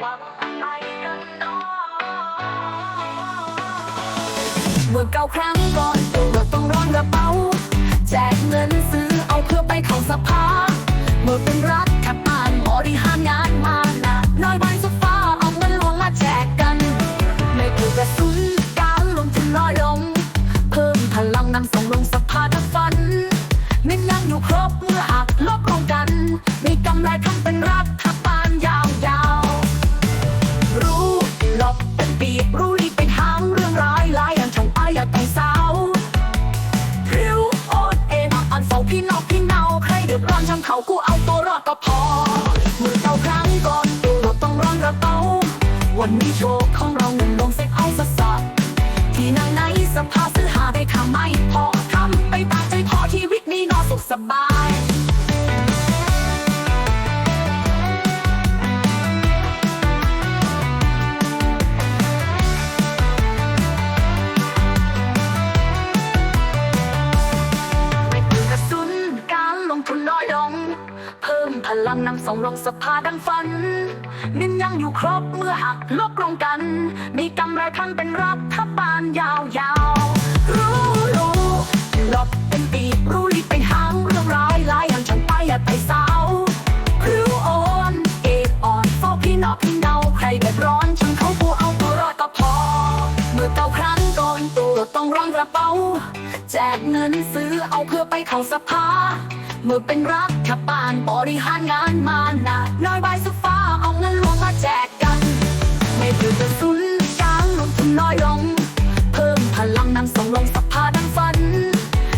เมื่อเก้าครั้งก่อนตัเราต้องร้อนกระเป๋า แจกเงินซื้อเอาเพื่อไปของสภาเมื่อเป็นรัก วันนี้โชคของเราเงินลงเซ็ตเอาสัสที่นางในสภาซื้อหาได้ทำไม่พอทำไปตากใจพอชีวิตนี้นอนสุขสบาย นำส่งลงสภาดังฝันน้นยังอยู่ครบเมื่อหักลบลงกัน มีกำไรทั้งเป็นรัฐบาลยาวๆ รู้รู้หลบเป็นปีรู้ลีเป็นหางเรื่องร้ายร้ายอย่างฉันไปอย่าไปสาวรู้โอนเอกอ่อนเฝ้าพี่นอพี่เนาใครเดือดร้อนฉันเขาผู้เอาตัวรอดก็พอ เมื่อเก่าครั้งก่อนตัวต้องร้อนกระเป๋า แจกเงินซื้อเอาเพื่อไปเข้าสภา เมื่อเป็นรัฐบาลบริหารงานมาหนะน้อยใบสุฟ้าเอาเงินหลวงมาแจกกัน ไม่ถือกระสุนการลงทุนน้อยลง เพิ่มพลังนำส่งลงสภาดังฝัน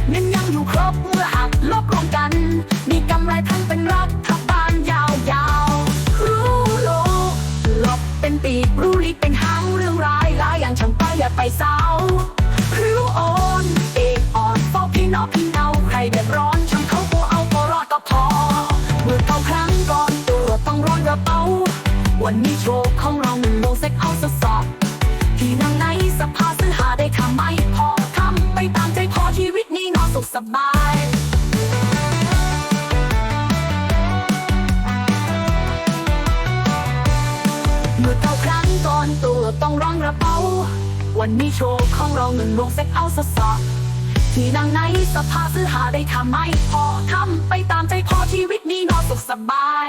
เน้นยังอยู่ครบเมื่อหักลบลงกัน มีกำไรทั้งเป็นรัฐบาลยาวๆ รู้โลหลบเป็นปีกรู้ลีกเป็นหางเรื่องร้ายร้ายอย่างช่างไปอย่าไปเศร้ารู้โอนเอกอ่อนเฝ้าพี่นอกพี่เนาใครเดือดร้อน วันนี้โชคของเราหนึ่งโลเซ็กเอาสสอบที่นั่งในสภาซื้อหาได้ทำไม่พอทำไปตามใจพอชีวิตนี้นอนสุขสบายเมื่อเก่าครั้งก่อนตัวต้องร้องกระเป๋า วันนี้โชคของเราเงินลงเซ็กเอาสสอบที่นั่งในสภาซื้อหาได้ทำไม่พอทำไปตามใจพอชีวิตนี้นอนสุขสบาย